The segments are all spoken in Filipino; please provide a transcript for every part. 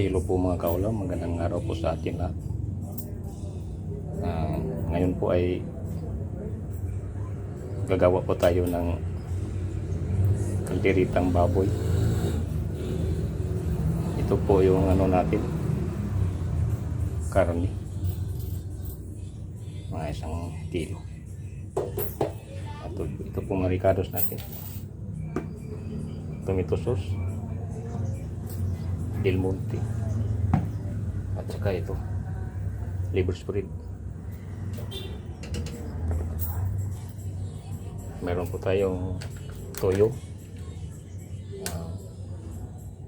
Ay, hello po mga kaulam. Magandang araw po sa atin lahat. Ah, ngayon po ay gagawa po tayo ng kalderitang baboy. Ito po yung ano natin. Karni. Mga isang kilo. At ito po mga ricados natin. Tomato sauce. Del Monte. At saka ito liver spread meron po tayong toyo ah,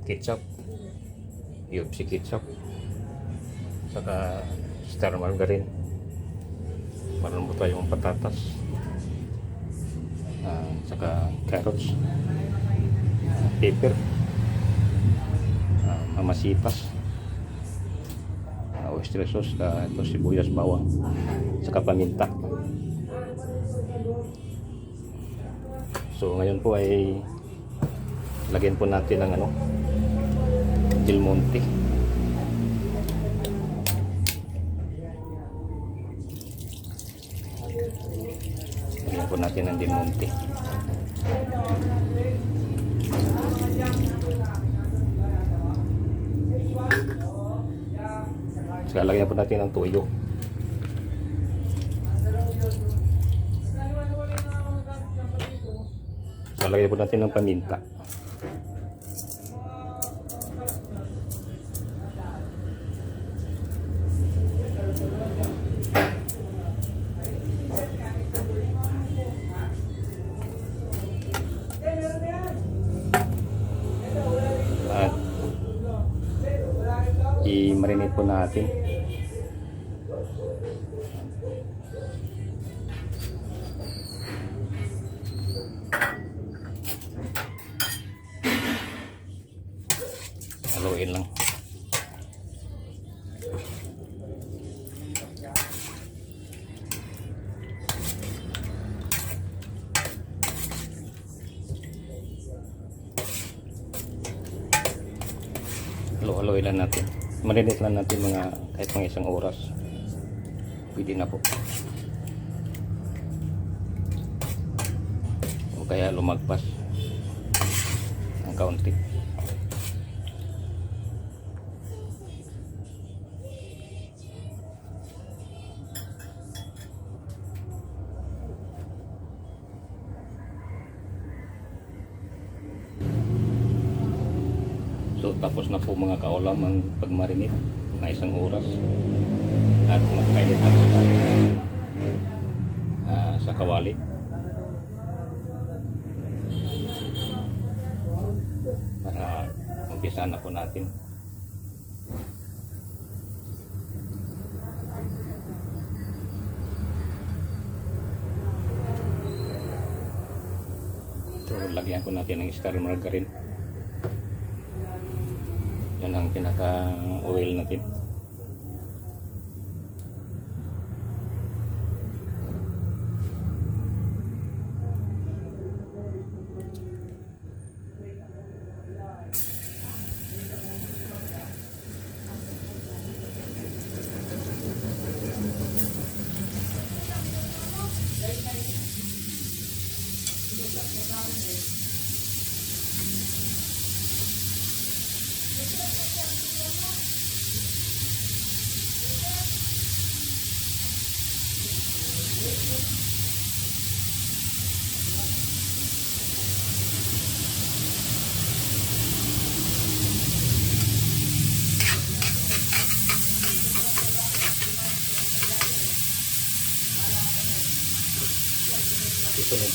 ketchup UFC ketchup saka star margarine. Meron po tayong patatas ah, saka carrots ah, pepper mamasitas uh, oyster sauce uh, ito sibuyas bawang saka paminta. So ngayon po ay lagyan po natin ng ano Del Monte. Lagyan po natin ng Del Monte Saka lagyan po natin ng tuyo. Saka lagyan po natin ng paminta. Haluin lang. Halo-haloin lang natin. Marinate lang natin mga kahit mga isang oras. Pwede na po. O kaya lumagpas ng kaunti. Tapos na po mga kaulam ang pagmarinate na isang oras at magkainit na po tayo ah, sa kawali. Para umpisa na po natin. Ito, lagyan ko natin ng star margarine. Yan ang pinaka-oil natin.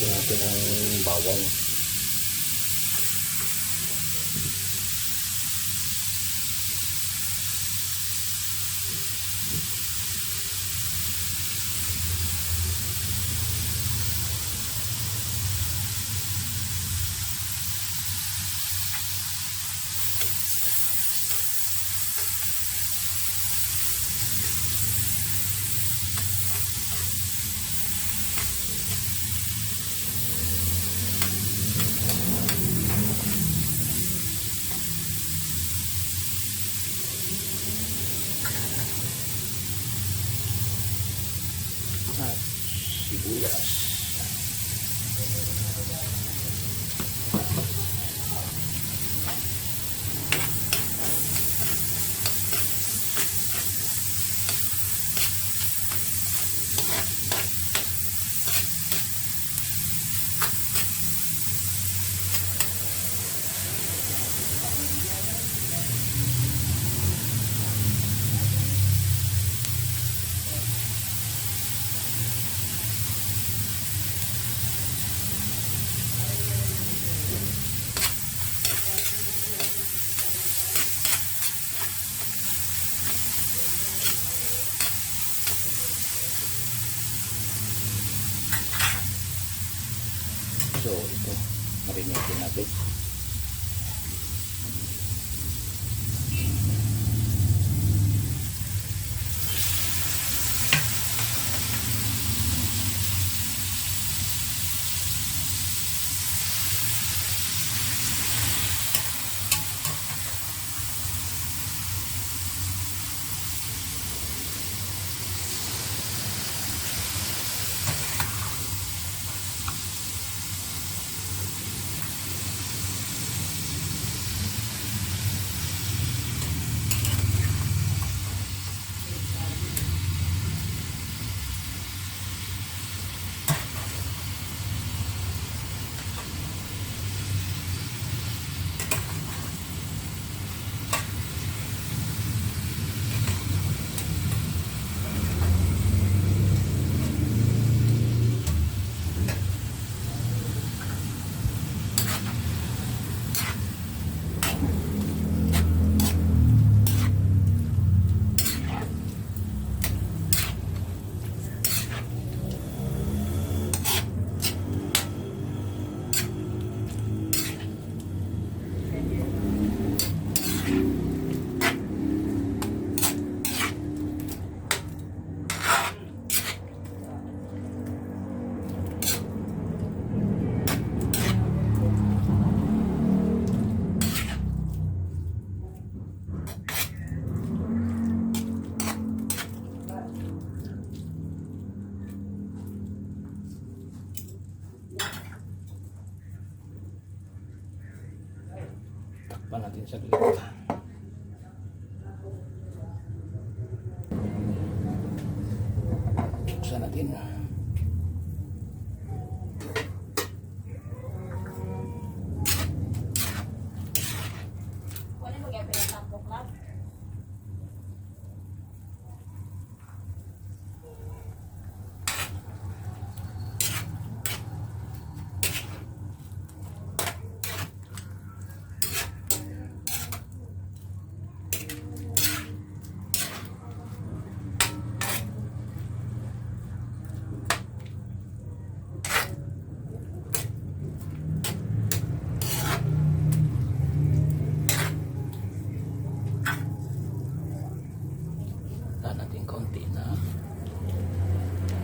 Natin ang bawang. Takpan natin sa gilid. Buksan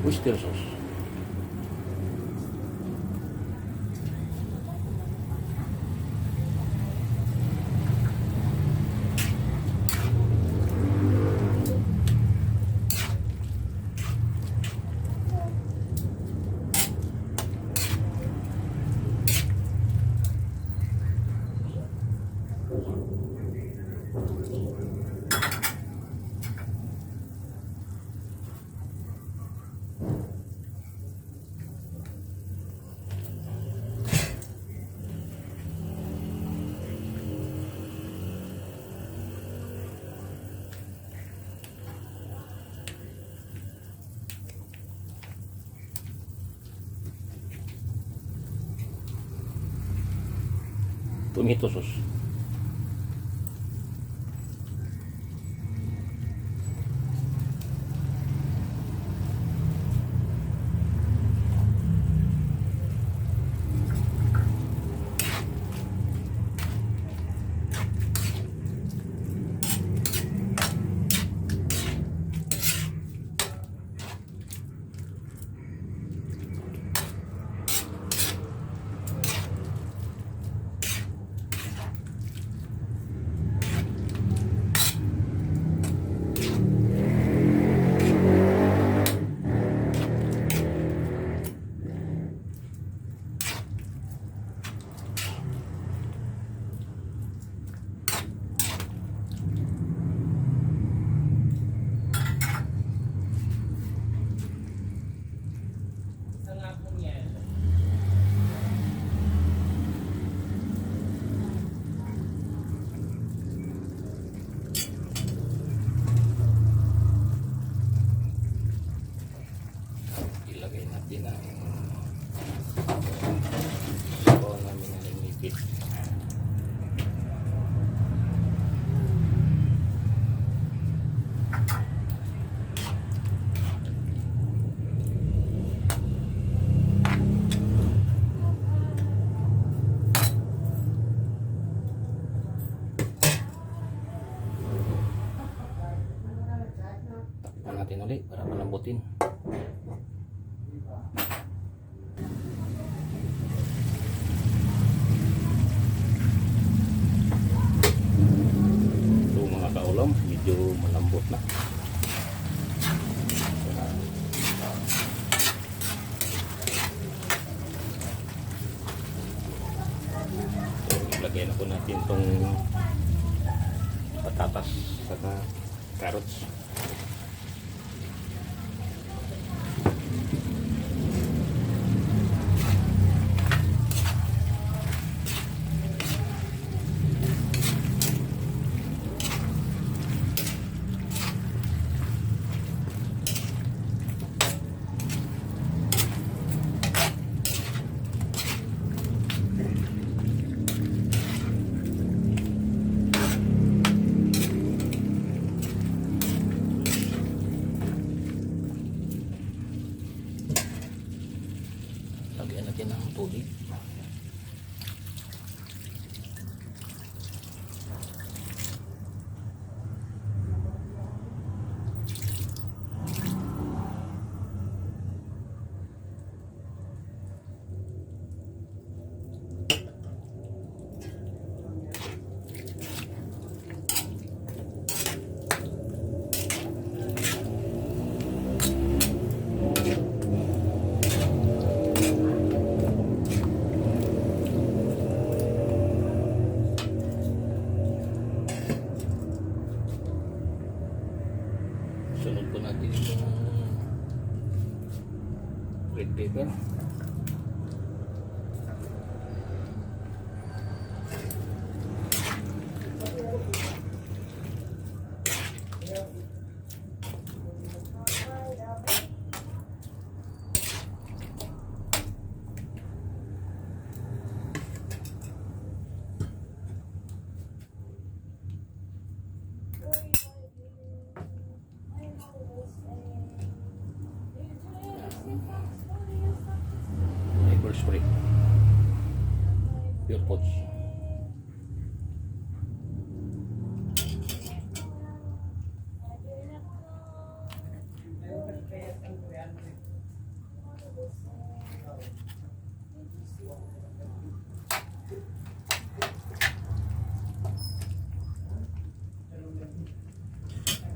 oyster sauce. Tomato sauce. natin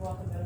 welcome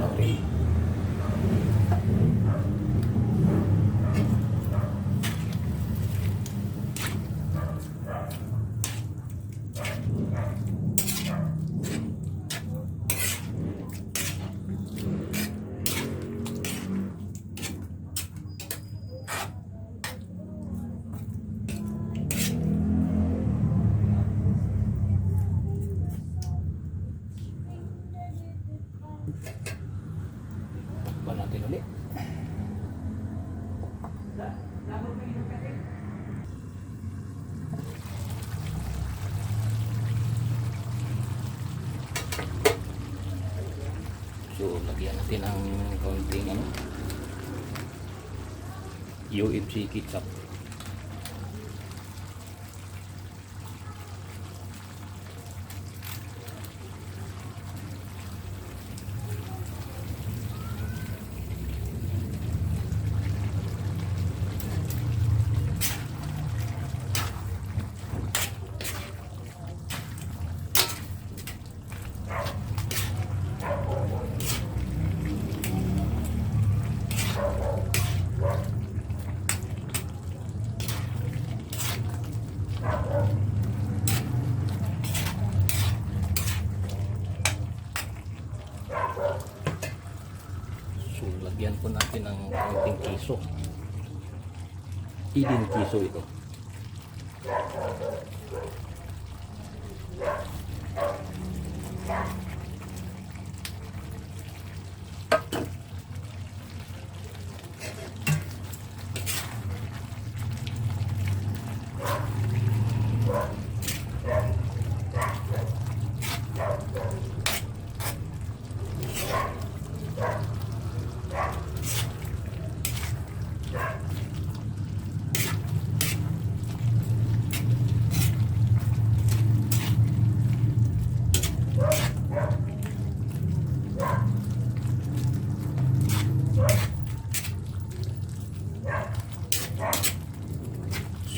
Okay. Natin ng konting ano, UFC ketchup. So, lagyan po natin ng konting kiso. Idin kiso ito.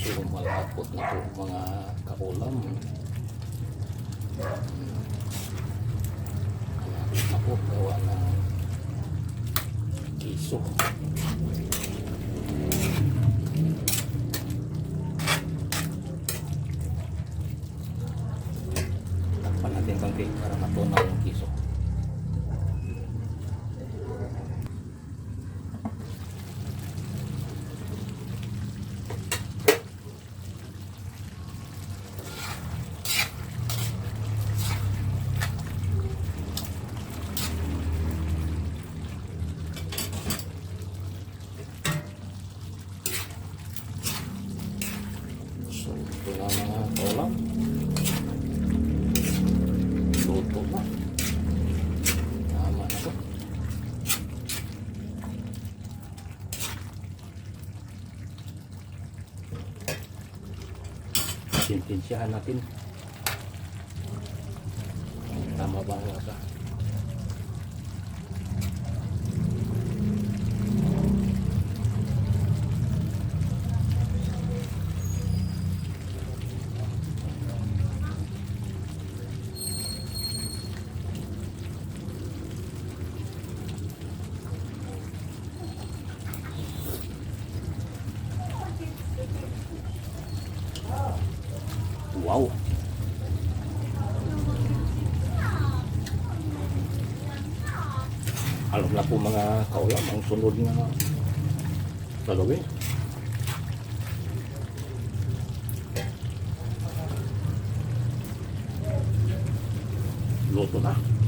So, malapot na po mga kaulam. Malapot na po gawa ng kiso. Takpan natin konti para matunaw yung kiso. So, ito na mga kaulam. Luto na. Tama na to. Sintensyahan natin. Tama ba ang lasa? Wow! Alam na po mga kaulam ang sunod na gagawin. Luto na.